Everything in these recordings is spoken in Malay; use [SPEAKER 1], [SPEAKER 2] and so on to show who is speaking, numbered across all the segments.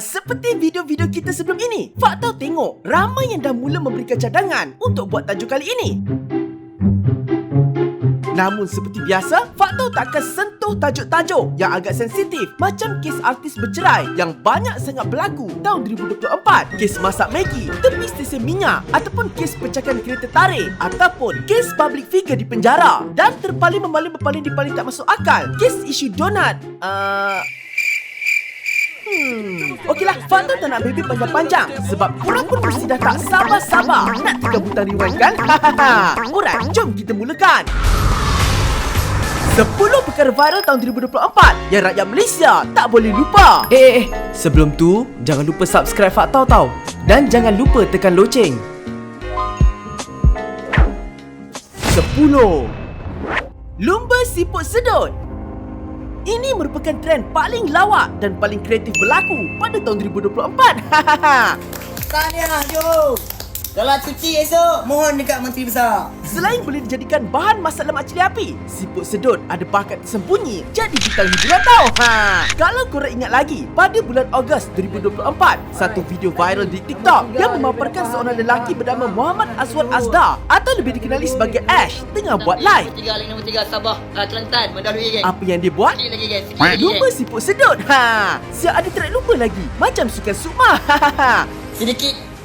[SPEAKER 1] seperti video-video kita sebelum ini. Fak tahu tengok, ramai yang dah mula memberikan cadangan untuk buat tajuk kali ini. Namun seperti biasa, Faktor takkan sentuh tajuk-tajuk yang agak sensitif macam kes artis bercerai yang banyak sangat berlaku tahun 2024, kes masak Maggi, tepi stesen minyak ataupun kes pecakan kereta tarik ataupun kes public figure di penjara dan terpaling membaling berpaling di paling tak masuk akal, kes isu donat. Uh, Hmm. Okeylah, Fanta tak nak baby panjang-panjang sebab korang pun mesti dah tak sabar-sabar nak tiga butang rewind kan? Alright, jom kita mulakan. 10 perkara viral tahun 2024 yang rakyat Malaysia tak boleh lupa. Eh, eh, eh. sebelum tu jangan lupa subscribe Faktau tau. Dan jangan lupa tekan loceng. 10. Lumba siput sedut. Ini merupakan trend paling lawak dan paling kreatif berlaku pada tahun 2024. Hahaha.
[SPEAKER 2] Tahniah, jom. Kalau cuci esok, mohon dekat Menteri Besar.
[SPEAKER 1] Selain boleh dijadikan bahan masak lemak cili api, siput sedut ada bakat tersembunyi jadi bintang hiburan tau. Ha. Kalau korang ingat lagi, pada bulan Ogos 2024, satu video viral di TikTok yang memaparkan seorang lelaki bernama Muhammad Aswad Azda atau lebih dikenali sebagai Ash tengah buat live.
[SPEAKER 2] Tiga, tiga, Sabah, uh, Kelantan, mendahului geng.
[SPEAKER 1] Apa yang dia buat?
[SPEAKER 2] Geng.
[SPEAKER 1] siput sedut. Ha. Siap ada track lumba lagi. Macam sukan sukma. Hahaha.
[SPEAKER 2] Sedikit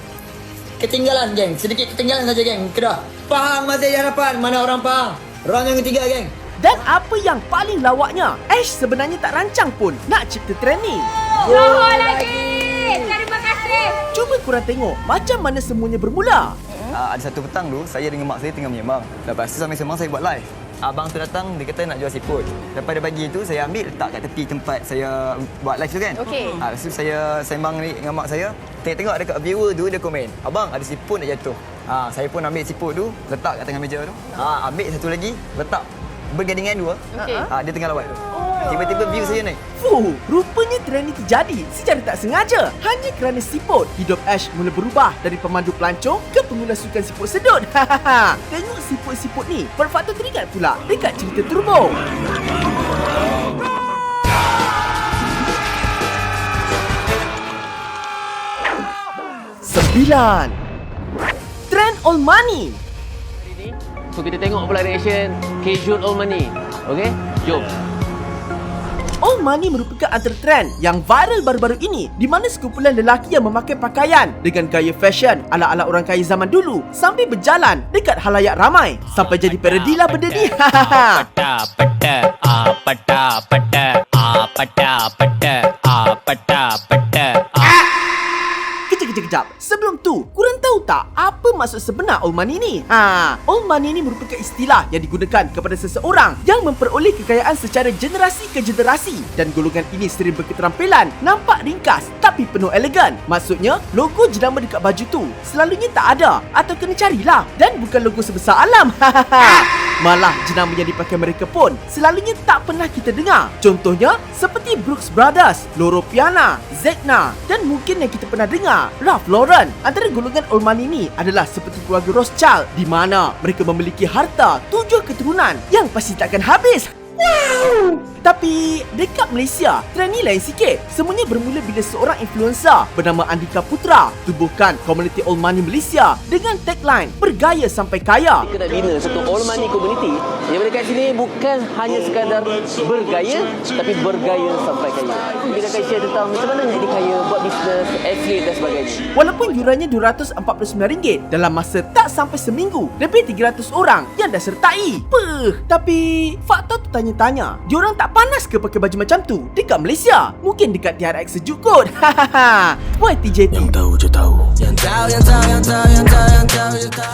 [SPEAKER 2] ketinggalan geng, sedikit ketinggalan saja geng. Kedah. Pahang masih harapan, mana orang Pahang? Round yang ketiga geng.
[SPEAKER 1] Dan apa yang paling lawaknya, Ash sebenarnya tak rancang pun nak cipta trend ni.
[SPEAKER 3] Jauh lagi. Terima kasih.
[SPEAKER 1] Cuba korang tengok macam mana semuanya bermula.
[SPEAKER 4] Uh, ada satu petang tu, saya dengan mak saya tengah menyembang. Lepas tu sambil sembang, saya buat live. Abang tu datang, dia kata nak jual siput. Lepas dia bagi tu, saya ambil letak kat tepi tempat saya buat live tu kan.
[SPEAKER 3] Okey.
[SPEAKER 4] Uh, lepas tu saya sembang ni dengan mak saya. Tengok-tengok dekat viewer tu, dia komen. Abang, ada siput nak jatuh. Uh, saya pun ambil siput tu, letak kat tengah meja tu. Uh, ambil satu lagi, letak bergandingan dua.
[SPEAKER 3] Okey.
[SPEAKER 4] Uh, dia tengah lawat tu. Tiba-tiba view saya naik.
[SPEAKER 1] Fuh, rupanya trend ni terjadi secara tak sengaja. Hanya kerana siput, hidup Ash mula berubah dari pemandu pelancong ke pengguna sukan siput sedut. Hahaha. Tengok siput-siput ni, berfaktor teringat pula dekat cerita Turbo. Sembilan. Trend all money.
[SPEAKER 5] ni. So kita tengok pula reaction casual old money. Okay? Jom.
[SPEAKER 1] All Money merupakan antara trend yang viral baru-baru ini di mana sekumpulan lelaki yang memakai pakaian dengan gaya fashion ala-ala orang kaya zaman dulu sambil berjalan dekat halayak ramai sampai jadi parodi lah benda ni. Hahaha. maksud sebenar old money ni? Ha, old money ni merupakan istilah yang digunakan kepada seseorang yang memperoleh kekayaan secara generasi ke generasi dan golongan ini sering berketerampilan nampak ringkas tapi penuh elegan. Maksudnya, logo jenama dekat baju tu selalunya tak ada atau kena carilah dan bukan logo sebesar alam. Malah jenama yang dipakai mereka pun selalunya tak pernah kita dengar. Contohnya seperti Brooks Brothers, Loro Piana, Zegna dan mungkin yang kita pernah dengar Ralph Lauren. Antara golongan old money ni adalah seperti keluarga Rothschild di mana mereka memiliki harta tujuh keturunan yang pasti takkan habis. Wow! Tapi dekat Malaysia, trend ni lain sikit. Semuanya bermula bila seorang influencer bernama Andika Putra tubuhkan komuniti Old Money Malaysia dengan tagline bergaya sampai kaya.
[SPEAKER 5] Kita nak bina satu all money community yang dekat sini bukan hanya sekadar bergaya tapi bergaya sampai kaya. Kita akan share tentang macam mana menjadi kaya, buat bisnes, atlet dan sebagainya.
[SPEAKER 1] Walaupun yurannya RM249 dalam masa tak sampai seminggu, lebih 300 orang yang dah sertai. Peh, tapi fakta tu tanya-tanya, diorang tak panas ke pakai baju macam tu dekat Malaysia? Mungkin dekat TRX sejuk kot. Hahaha. YTJT. Yang tahu je tahu. Yang tahu, yang tahu, yang tahu, yang tahu, yang tahu, yang tahu.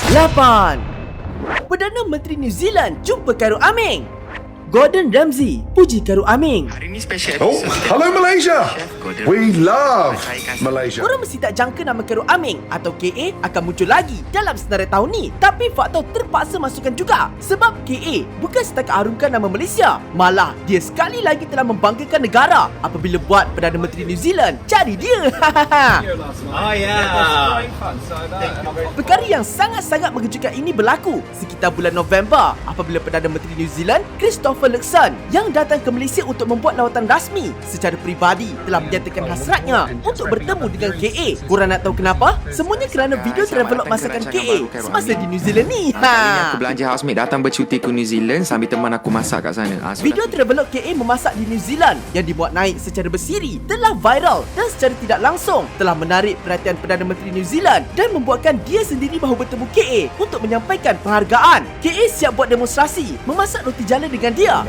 [SPEAKER 1] 8. Perdana Menteri New Zealand jumpa Khairul Aming. Gordon Ramsay puji Khairul Aming.
[SPEAKER 6] Oh, hello Malaysia. We love Malaysia.
[SPEAKER 1] Korang mesti tak jangka nama Khairul Aming atau KA akan muncul lagi dalam senarai tahun ni. Tapi faktor terpaksa masukkan juga. Sebab KA bukan setakat harumkan nama Malaysia. Malah dia sekali lagi telah membanggakan negara apabila buat Perdana Menteri New Zealand cari dia.
[SPEAKER 7] Oh yeah.
[SPEAKER 1] Perkara yang sangat-sangat mengejutkan ini berlaku sekitar bulan November apabila Perdana Menteri New Zealand Christopher Ferguson yang datang ke Malaysia untuk membuat lawatan rasmi secara peribadi telah menyatakan hasratnya untuk bertemu dengan KA. Korang nak tahu kenapa? Semuanya kerana video travelog masakan KA semasa di New Zealand ni.
[SPEAKER 8] Ha. Aku belanja housemate datang bercuti ke New Zealand sambil teman aku masak kat sana. So
[SPEAKER 1] Video travelog KA memasak di New Zealand yang dibuat naik secara bersiri telah viral dan secara tidak langsung telah menarik perhatian Perdana Menteri New Zealand dan membuatkan dia sendiri mahu bertemu KA untuk menyampaikan penghargaan. KA siap buat demonstrasi memasak roti jala dengan dia. hier.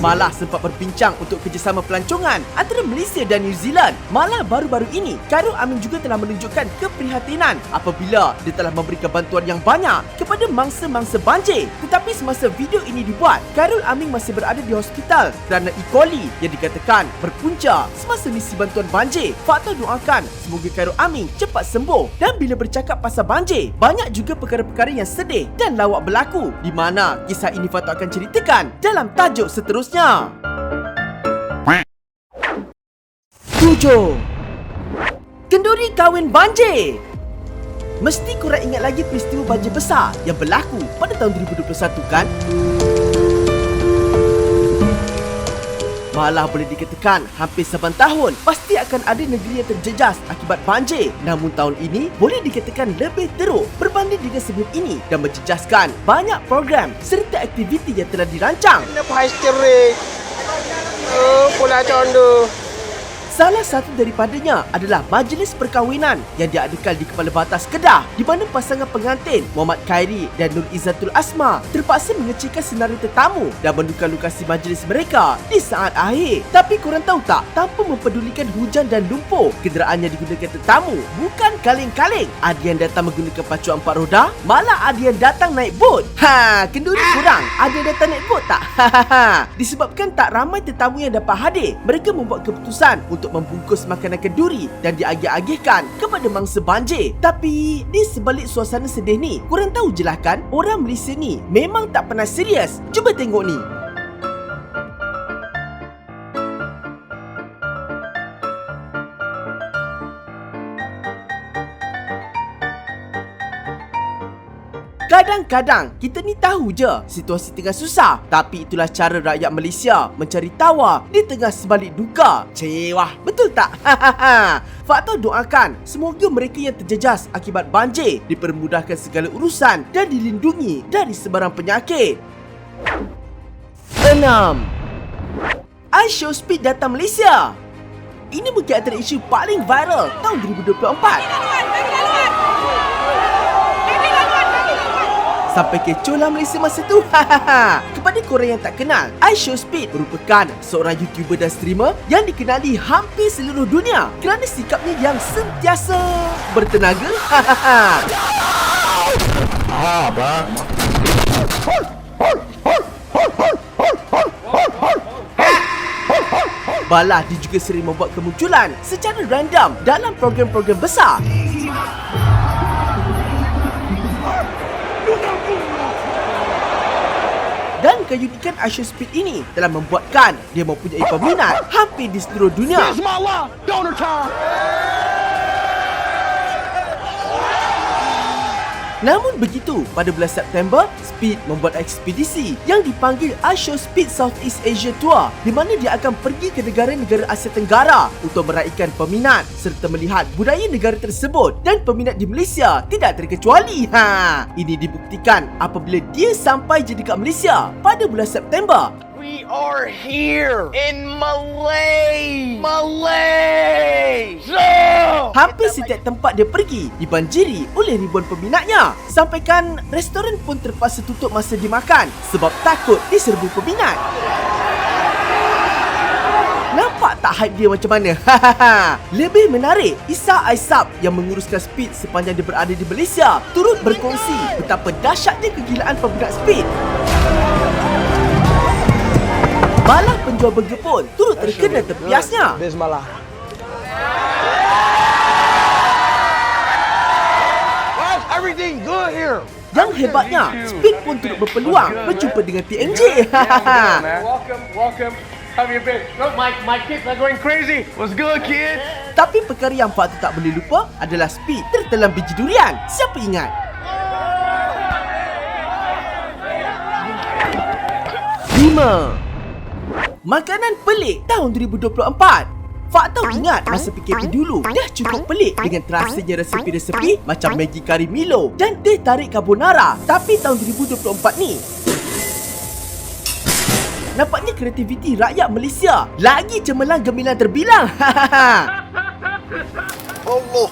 [SPEAKER 1] Malah sempat berbincang untuk kerjasama pelancongan antara Malaysia dan New Zealand. Malah baru-baru ini, Khairul Amin juga telah menunjukkan keprihatinan apabila dia telah memberikan bantuan yang banyak kepada mangsa-mangsa banjir. Tetapi semasa video ini dibuat, Khairul Amin masih berada di hospital kerana E. coli yang dikatakan berpunca semasa misi bantuan banjir. Fakta doakan semoga Khairul Amin cepat sembuh. Dan bila bercakap pasal banjir, banyak juga perkara-perkara yang sedih dan lawak berlaku di mana kisah ini Fakta akan ceritakan dalam tajuk seterusnya. 7. Kenduri kahwin banjir Mesti korang ingat lagi peristiwa banjir besar yang berlaku pada tahun 2021 kan? Malah boleh dikatakan hampir saban tahun pasti akan ada negeri yang terjejas akibat banjir. Namun tahun ini boleh dikatakan lebih teruk berbanding dengan sebelum ini dan menjejaskan banyak program serta aktiviti yang telah dirancang. Salah satu daripadanya adalah majlis perkahwinan yang diadakan di Kepala Batas Kedah di mana pasangan pengantin Muhammad Khairi dan Nur Izzatul Asma terpaksa mengecilkan senarai tetamu dan menukar lokasi majlis mereka di saat akhir. Tapi korang tahu tak, tanpa mempedulikan hujan dan lumpur, kenderaan yang digunakan tetamu bukan kaleng-kaleng. Ada yang datang menggunakan pacuan empat roda, malah ada yang datang naik bot. Ha, kenduri kurang. Ada yang datang naik bot tak? Ha, Disebabkan tak ramai tetamu yang dapat hadir, mereka membuat keputusan untuk membungkus makanan kenduri dan diagih-agihkan kepada mangsa banjir. Tapi di sebalik suasana sedih ni, korang tahu je lah kan, orang Malaysia ni memang tak pernah serius. Cuba tengok ni. Kadang-kadang kita ni tahu je situasi tengah susah. Tapi itulah cara rakyat Malaysia mencari tawa di tengah sebalik duka. Cewah, betul tak? Fakta doakan semoga mereka yang terjejas akibat banjir Dipermudahkan segala urusan dan dilindungi dari sebarang penyakit. 6. iShow Speed datang Malaysia. Ini mungkin antara isu paling viral tahun 2024 Sampai kecoh lah Malaysia masa tu. Kepada korang yang tak kenal iShow Speed merupakan seorang YouTuber dan streamer Yang dikenali hampir seluruh dunia Kerana sikapnya yang sentiasa bertenaga. Balah dia juga sering membuat kemunculan secara random dalam program-program besar Dan keunikan Asher Speed ini telah membuatkan dia mempunyai peminat hampir di seluruh dunia. Namun begitu, pada bulan September, Speed membuat ekspedisi yang dipanggil Asher Speed Southeast Asia Tour di mana dia akan pergi ke negara-negara Asia Tenggara untuk meraihkan peminat serta melihat budaya negara tersebut dan peminat di Malaysia tidak terkecuali. Ha, ini dibuktikan apabila dia sampai je dekat Malaysia pada bulan September
[SPEAKER 9] We are here in Malay. Malaysia.
[SPEAKER 1] Hampir setiap tempat dia pergi dibanjiri oleh ribuan peminatnya. Sampaikan restoran pun terpaksa tutup masa dia makan sebab takut diserbu peminat. Nampak tak hype dia macam mana? Lebih menarik, Isa Aisab yang menguruskan Speed sepanjang dia berada di Malaysia turut berkongsi betapa dahsyatnya kegilaan peminat Speed. Malah penjual burger pun turut terkena
[SPEAKER 9] tepiasnya. Everything good here.
[SPEAKER 1] Yang hebatnya, Speed pun turut berpeluang berjumpa dengan TNG.
[SPEAKER 9] Welcome, welcome. Have? Look, my my kids are going crazy. What's good, kids?
[SPEAKER 1] Tapi perkara yang patut tak boleh lupa adalah Speed tertelan biji durian. Siapa ingat? Lima. Makanan pelik tahun 2024 Fakta ingat masa PKP dulu dah cukup pelik dengan terasanya resepi-resepi macam Maggi Kari Milo dan teh tarik carbonara. Tapi tahun 2024 ni Nampaknya kreativiti rakyat Malaysia lagi cemerlang gemilang terbilang. Allah.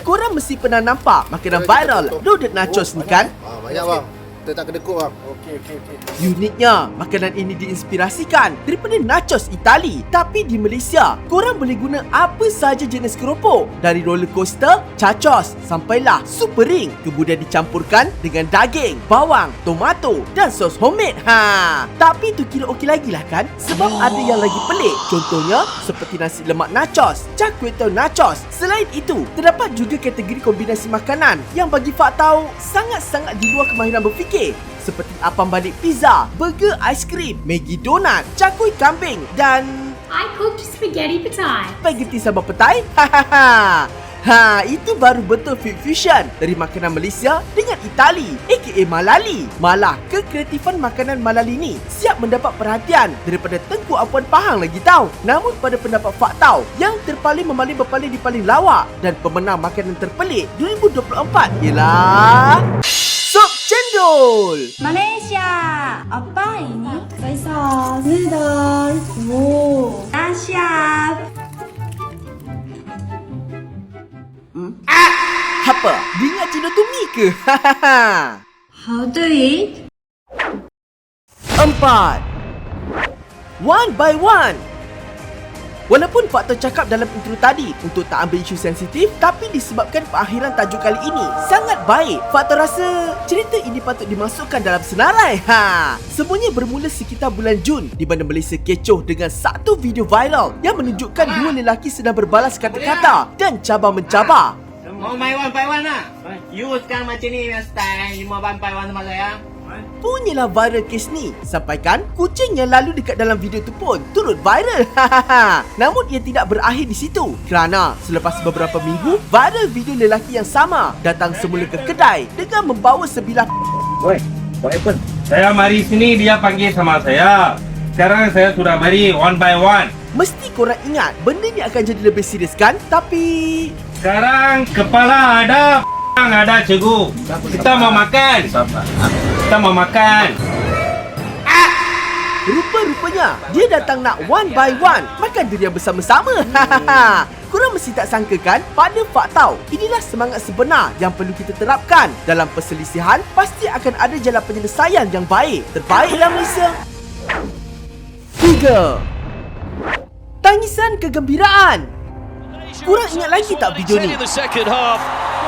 [SPEAKER 1] Korang mesti pernah nampak makanan viral loaded nachos ni kan?
[SPEAKER 10] Ah, banyak bang. Kita tak kedekut bang. Okey, okey, okey.
[SPEAKER 1] Uniknya, makanan ini diinspirasikan daripada nachos Itali. Tapi di Malaysia, korang boleh guna apa sahaja jenis keropok. Dari roller coaster, chachos, sampailah super ring. Kemudian dicampurkan dengan daging, bawang, tomato dan sos homemade. Ha, tapi tu kira okey lagi lah kan? Sebab ada yang lagi pelik. Contohnya, seperti nasi lemak nachos, tau nachos. Selain itu, terdapat juga kategori kombinasi makanan yang bagi Fak Tau sangat-sangat di luar kemahiran berfikir seperti apam balik pizza, burger aiskrim, Maggi donat, cakui kambing dan
[SPEAKER 3] I cooked spaghetti petai.
[SPEAKER 1] spaghetti sambal petai. Hahaha. Ha, itu baru betul fit fusion dari makanan Malaysia dengan Itali aka Malali. Malah kekreatifan makanan Malali ni siap mendapat perhatian daripada Tengku Apuan Pahang lagi tau. Namun pada pendapat Fak Tau, yang terpaling memaling berpaling di paling lawak dan pemenang makanan terpelik 2024 ialah Sop Cendol.
[SPEAKER 3] Malaysia. Apa ini? Faisal. Noodle. Wow. Asyaf.
[SPEAKER 1] Apa? Dia ingat cendol tu mi ke? Hahaha.
[SPEAKER 3] How to eat?
[SPEAKER 1] Empat One by one Walaupun faktor cakap dalam intro tadi untuk tak ambil isu sensitif tapi disebabkan perakhiran tajuk kali ini sangat baik. Faktor rasa cerita ini patut dimasukkan dalam senarai. Ha. Semuanya bermula sekitar bulan Jun di mana Malaysia kecoh dengan satu video viral yang menunjukkan dua lelaki sedang berbalas kata-kata dan cabar-mencabar.
[SPEAKER 9] Mau main one by one lah. You sekarang macam ni style. You mau one by one sama saya.
[SPEAKER 1] Punyalah viral kes ni Sampaikan kucing yang lalu dekat dalam video tu pun turut viral Namun ia tidak berakhir di situ Kerana selepas beberapa minggu Viral video lelaki yang sama Datang semula ke kedai Dengan membawa sebilah
[SPEAKER 9] Oi, what happened? Saya mari sini dia panggil sama saya. Sekarang saya sudah beri one by one.
[SPEAKER 1] Mesti korang ingat Benda ni akan jadi lebih serius kan Tapi
[SPEAKER 9] Sekarang kepala ada, ada cikgu. Kita mau makan. Kita mau makan.
[SPEAKER 1] Rupa-rupanya Dia datang nak one by one. Makan durian bersama-sama. Korang mesti tak sangka kan Pada Fak Tau. Inilah semangat sebenar Yang perlu kita terapkan. Dalam perselisihan Pasti akan ada jalan penyelesaian yang baik. Terbaiklah Malaysia. 3 Tangisan kegembiraan. Korang ingat lagi tak video ni?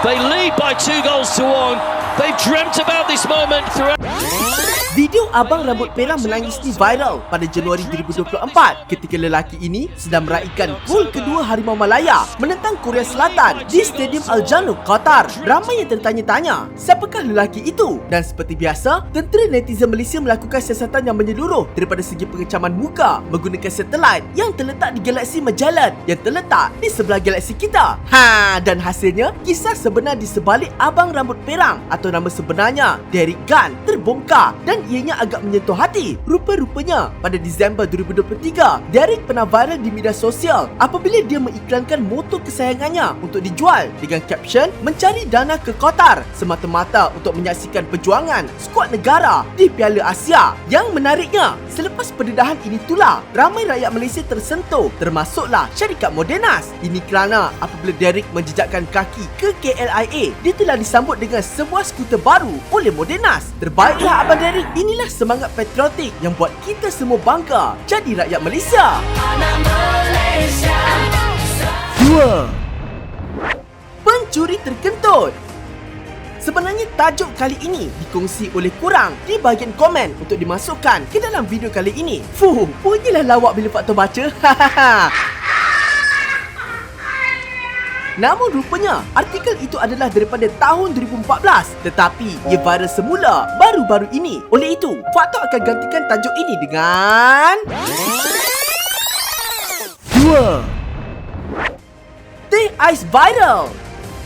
[SPEAKER 11] They lead by two goals to one. They've dreamt about this moment throughout.
[SPEAKER 1] Video abang rambut perang menangis ni viral pada Januari 2024 ketika lelaki ini sedang meraihkan gol kedua Harimau Malaya menentang Korea Selatan di Stadium Al Janoub, Qatar. Ramai yang tertanya-tanya, siapakah lelaki itu? Dan seperti biasa, tentera netizen Malaysia melakukan siasatan yang menyeluruh daripada segi pengecaman muka menggunakan satelit yang terletak di galaksi Magellan yang terletak di sebelah galaksi kita. Ha, dan hasilnya kisah sebenar di sebalik abang rambut perang atau nama sebenarnya Derek Gunn terbongkar dan ianya agak menyentuh hati. Rupa-rupanya pada Disember 2023, Derek pernah viral di media sosial apabila dia mengiklankan motor kesayangannya untuk dijual dengan caption mencari dana ke Qatar semata-mata untuk menyaksikan perjuangan skuad negara di Piala Asia. Yang menariknya, selepas pendedahan ini itulah ramai rakyat Malaysia tersentuh termasuklah syarikat Modernas. Ini kerana apabila Derek menjejakkan kaki ke KLIA, dia telah disambut dengan sebuah skuter baru oleh Modernas. Terbaiklah Abang Derek. Inilah semangat patriotik yang buat kita semua bangga jadi rakyat Malaysia. 2. Pencuri terkentut Sebenarnya tajuk kali ini dikongsi oleh kurang di bahagian komen untuk dimasukkan ke dalam video kali ini. Fuh, punyalah lawak bila faktor baca. Namun rupanya artikel itu adalah daripada tahun 2014 tetapi ia viral semula baru-baru ini. Oleh itu, Faktor akan gantikan tajuk ini dengan 2. Teh ais viral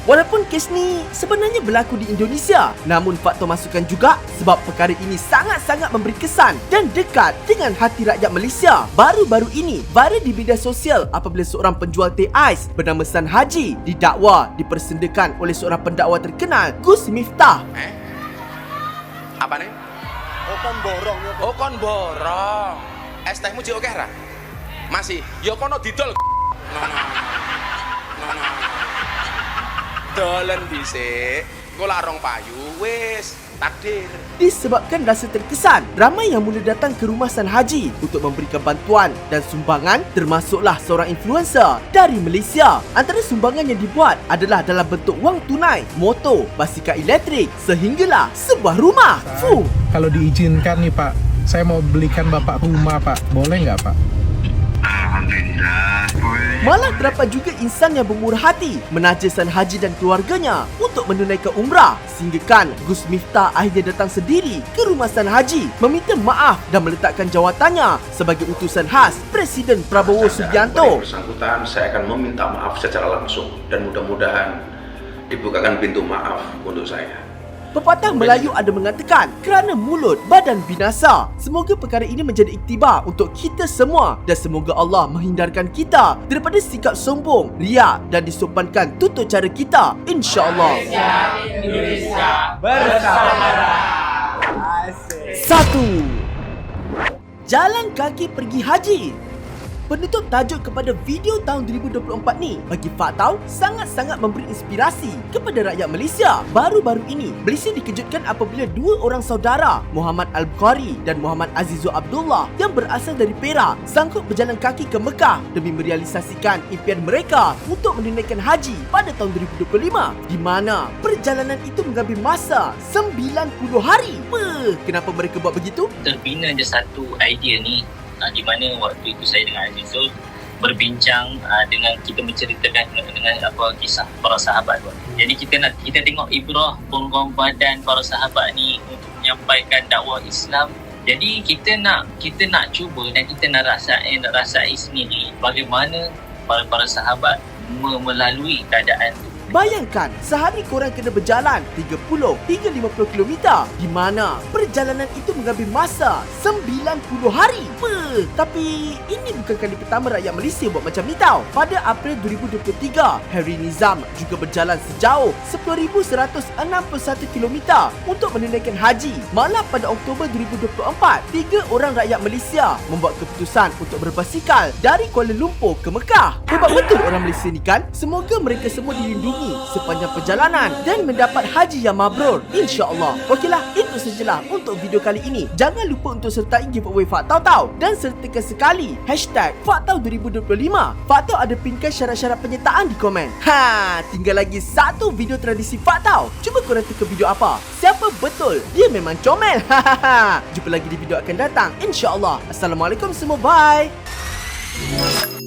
[SPEAKER 1] Walaupun kes ni sebenarnya berlaku di Indonesia, namun faktor masukan juga sebab perkara ini sangat-sangat memberi kesan dan dekat dengan hati rakyat Malaysia. Baru-baru ini, viral di media sosial apabila seorang penjual teh ais bernama San Haji didakwa dipersendakan oleh seorang pendakwa terkenal, Gus Miftah.
[SPEAKER 12] Eh? Apa nih?
[SPEAKER 10] Oh kan borong.
[SPEAKER 12] Oh kon borong. Es tehmu cik oke ra? Masih. Ya kono didol. Nono. Nono. Dolen dhisik. Engko larong payu wis takdir.
[SPEAKER 1] Disebabkan rasa terkesan, ramai yang mula datang ke rumah San Haji untuk memberikan bantuan dan sumbangan termasuklah seorang influencer dari Malaysia. Antara sumbangan yang dibuat adalah dalam bentuk wang tunai, motor, basikal elektrik sehinggalah sebuah rumah. Fuh.
[SPEAKER 13] Kalau diizinkan nih Pak, saya mau belikan Bapak rumah Pak. Boleh nggak Pak?
[SPEAKER 1] Malah terdapat juga insan yang bermurah hati menaja Haji dan keluarganya untuk menunaikan umrah sehinggakan Gus Miftah akhirnya datang sendiri ke rumah San Haji meminta maaf dan meletakkan jawatannya sebagai utusan khas Presiden Prabowo Subianto.
[SPEAKER 14] bersangkutan saya akan meminta maaf secara langsung dan mudah-mudahan dibukakan pintu maaf untuk saya.
[SPEAKER 1] Pepatah Melayu ada mengatakan kerana mulut badan binasa. Semoga perkara ini menjadi iktibar untuk kita semua dan semoga Allah menghindarkan kita daripada sikap sombong, riak dan disopankan tutur cara kita insya-Allah.
[SPEAKER 9] Indonesia bersama.
[SPEAKER 1] Satu Jalan kaki pergi haji Penutup tajuk kepada video tahun 2024 ni bagi Faktau sangat-sangat memberi inspirasi kepada rakyat Malaysia. Baru-baru ini, Malaysia dikejutkan apabila dua orang saudara, Muhammad Al-Bukhari dan Muhammad Azizul Abdullah yang berasal dari Perak sanggup berjalan kaki ke Mekah demi merealisasikan impian mereka untuk menunaikan haji pada tahun 2025 di mana perjalanan itu mengambil masa 90 hari. Apa? Kenapa mereka buat begitu?
[SPEAKER 15] terbina je satu idea ni uh, di mana waktu itu saya dengan Azizul berbincang uh, dengan kita menceritakan dengan, dengan apa kisah para sahabat. Jadi kita nak kita tengok ibrah pengorbanan para sahabat ni untuk menyampaikan dakwah Islam. Jadi kita nak kita nak cuba dan kita nak rasai nak rasai sendiri bagaimana para para sahabat me- melalui keadaan tu.
[SPEAKER 1] Bayangkan sehari korang kena berjalan 30 hingga 50 km di mana perjalanan itu mengambil masa 90 hari. Apa? Tapi ini bukan kali pertama rakyat Malaysia buat macam ni tau. Pada April 2023, Harry Nizam juga berjalan sejauh 10,161 km untuk menunaikan haji. Malah pada Oktober 2024, tiga orang rakyat Malaysia membuat keputusan untuk berbasikal dari Kuala Lumpur ke Mekah. Hebat betul orang Malaysia ni kan? Semoga mereka semua dilindungi sepanjang perjalanan dan mendapat haji yang mabrur insya-Allah. Okeylah, itu sajalah untuk video kali ini. Jangan lupa untuk sertai giveaway Faktau Tau dan sertakan sekali hashtag Faktau 2025. Faktau ada pinkan syarat-syarat penyertaan di komen. Ha, tinggal lagi satu video tradisi Faktau. Cuba korang teka video apa? Siapa betul? Dia memang comel. Hahaha. Jumpa lagi di video akan datang insya-Allah. Assalamualaikum semua. Bye.